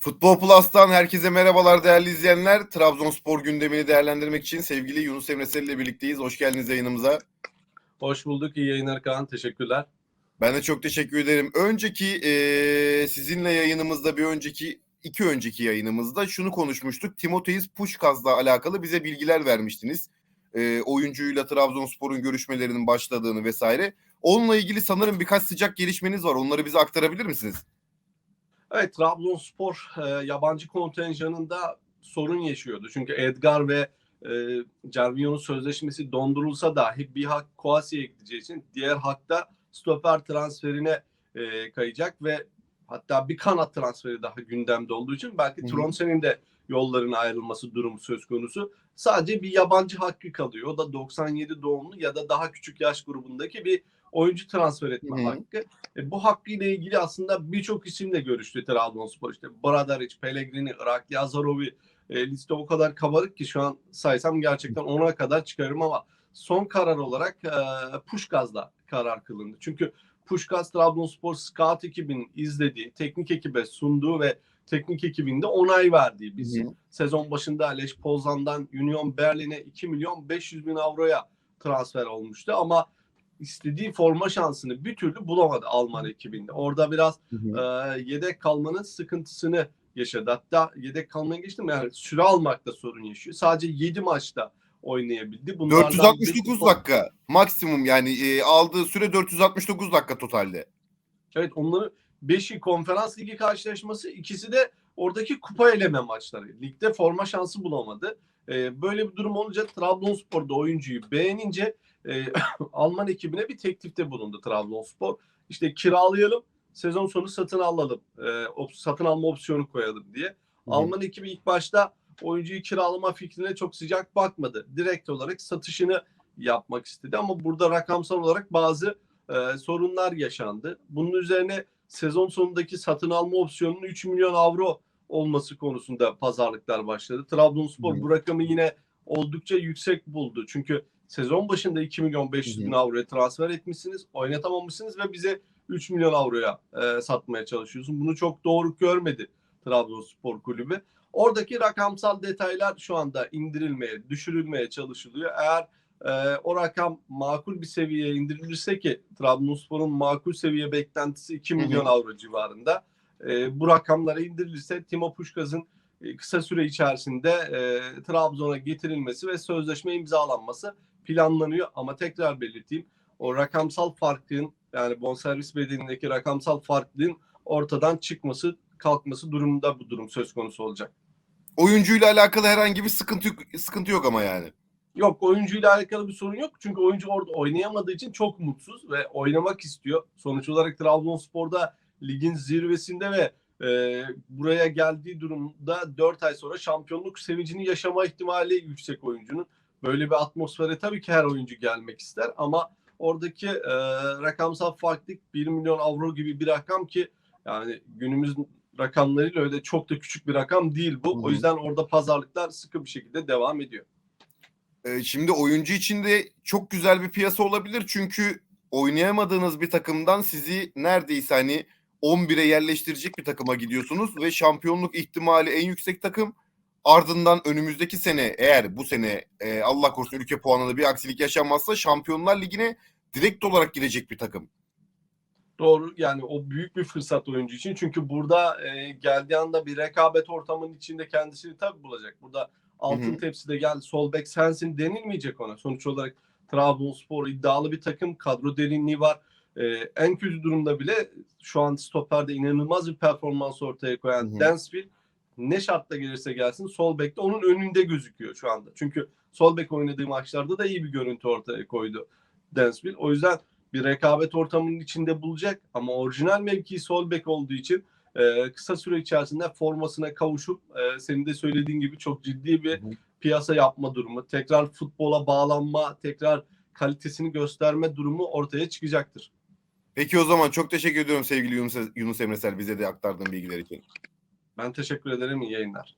Futbol Plus'tan herkese merhabalar değerli izleyenler. Trabzonspor gündemini değerlendirmek için sevgili Yunus Emre Sel ile birlikteyiz. Hoş geldiniz yayınımıza. Hoş bulduk. İyi yayınlar Kaan. Teşekkürler. Ben de çok teşekkür ederim. Önceki eee, sizinle yayınımızda bir önceki iki önceki yayınımızda şunu konuşmuştuk. Timoteus Puskas'la alakalı bize bilgiler vermiştiniz. Eee, oyuncuyla Trabzonspor'un görüşmelerinin başladığını vesaire. Onunla ilgili sanırım birkaç sıcak gelişmeniz var. Onları bize aktarabilir misiniz? Evet Trabzonspor e, yabancı kontenjanında sorun yaşıyordu. Çünkü Edgar ve e, Cervinho'nun sözleşmesi dondurulsa dahi bir hak Koasi'ye gideceği için diğer hakta stoper transferine e, kayacak ve hatta bir kanat transferi daha gündemde olduğu için belki. Tromsen'in de yolların ayrılması durumu söz konusu. Sadece bir yabancı hakkı kalıyor. O da 97 doğumlu ya da daha küçük yaş grubundaki bir oyuncu transfer etme Hı hı. hakkı. E, bu hakkıyla ilgili aslında birçok isimle görüştü Trabzonspor. İşte Bradaric, Pellegrini, Irakli Azarovi e, liste o kadar kabarık ki şu an saysam gerçekten ona kadar çıkarım ama son karar olarak e, Puşkaz'da karar kılındı. Çünkü Puşkaz Trabzonspor Scout ekibinin izlediği, teknik ekibe sunduğu ve teknik ekibinde onay verdiği isim. Hı hı. Sezon başında Leş Pozan'dan Union Berlin'e 2 milyon 500 bin avroya transfer olmuştu ama istediği forma şansını bir türlü bulamadı Alman ekibinde. Orada biraz Hı hı. e, yedek kalmanın sıkıntısını yaşadı. Hatta yedek kalmaya geçtim yani süre almakta sorun yaşıyor. Sadece 7 maçta oynayabildi. Bunlardan 469 beşi- dakika maksimum yani e, aldığı süre 469 dakika totalde. Evet onların 5'i konferans ligi karşılaşması ikisi de oradaki kupa eleme maçları. Ligde forma şansı bulamadı. Ee, böyle bir durum olunca Trabzonspor'da oyuncuyu beğenince e, Alman ekibine bir teklifte bulundu Trabzonspor. İşte kiralayalım sezon sonu satın alalım. E, op- satın alma opsiyonu koyalım diye. hı. Alman ekibi ilk başta oyuncuyu kiralama fikrine çok sıcak bakmadı. Direkt olarak satışını yapmak istedi ama burada rakamsal olarak bazı e, sorunlar yaşandı. Bunun üzerine sezon sonundaki satın alma opsiyonunun 3 milyon avro olması konusunda pazarlıklar başladı. Trabzonspor Hı bu rakamı yine oldukça yüksek buldu. Çünkü sezon başında 2 milyon 500 Hı hı. bin avroya transfer etmişsiniz, oynatamamışsınız ve bize 3 milyon avroya e, satmaya çalışıyorsun. Bunu çok doğru görmedi Trabzonspor kulübü. Oradaki rakamsal detaylar şu anda indirilmeye, düşürülmeye çalışılıyor. Eğer e, o rakam makul bir seviyeye indirilirse ki Trabzonspor'un makul seviye beklentisi 2 Hı hı. milyon avro civarında. E, bu rakamlara indirilirse Timo Puskaz'ın e, kısa süre içerisinde e, Trabzon'a getirilmesi ve sözleşme imzalanması planlanıyor. Ama tekrar belirteyim o rakamsal farkın yani bonservis bedelindeki rakamsal farklılığın ortadan çıkması kalkması durumunda bu durum söz konusu olacak. Oyuncuyla alakalı herhangi bir sıkıntı sıkıntı yok ama yani. Yok oyuncuyla alakalı bir sorun yok. Çünkü oyuncu orada oynayamadığı için çok mutsuz ve oynamak istiyor. Sonuç olarak Trabzonspor'da ligin zirvesinde ve e, buraya geldiği durumda 4 ay sonra şampiyonluk sevincini yaşama ihtimali yüksek oyuncunun. Böyle bir atmosfere tabii ki her oyuncu gelmek ister ama oradaki e, rakamsal farklılık 1 milyon avro gibi bir rakam ki yani günümüz rakamlarıyla öyle çok da küçük bir rakam değil bu. O yüzden orada pazarlıklar sıkı bir şekilde devam ediyor. Ee, şimdi oyuncu için de çok güzel bir piyasa olabilir çünkü oynayamadığınız bir takımdan sizi neredeyse hani 11'e yerleştirecek bir takıma gidiyorsunuz ve şampiyonluk ihtimali en yüksek takım. Ardından önümüzdeki sene eğer bu sene e, Allah korusun ülke puanında bir aksilik yaşanmazsa Şampiyonlar Ligi'ne direkt olarak girecek bir takım. Doğru yani o büyük bir fırsat oyuncu için. Çünkü burada e, geldiği anda bir rekabet ortamının içinde kendisini tabii bulacak. Burada altın tepside gel sol bek sensin denilmeyecek ona. Sonuç olarak Trabzonspor iddialı bir takım. Kadro derinliği var. E, en kötü durumda bile şu an stoperde inanılmaz bir performans ortaya koyan Hı hı. Dansville ne şartla gelirse gelsin sol bekte onun önünde gözüküyor şu anda. Çünkü sol bek oynadığı maçlarda da iyi bir görüntü ortaya koydu Dansville. O yüzden bir rekabet ortamının içinde bulacak ama orijinal mevkii sol bek olduğu için e, kısa süre içerisinde formasına kavuşup e, senin de söylediğin gibi çok ciddi bir piyasa yapma durumu, tekrar futbola bağlanma, tekrar kalitesini gösterme durumu ortaya çıkacaktır. Peki o zaman çok teşekkür ediyorum sevgili Yunus, Yunus Emresel bize de aktardığın bilgiler için. Ben teşekkür ederim. İyi yayınlar.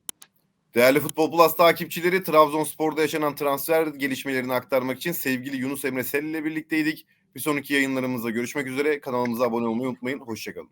Değerli Futbol Plus takipçileri Trabzonspor'da yaşanan transfer gelişmelerini aktarmak için sevgili Yunus Emre Sel ile birlikteydik. Bir sonraki yayınlarımızda görüşmek üzere. Kanalımıza abone olmayı unutmayın. Hoşçakalın.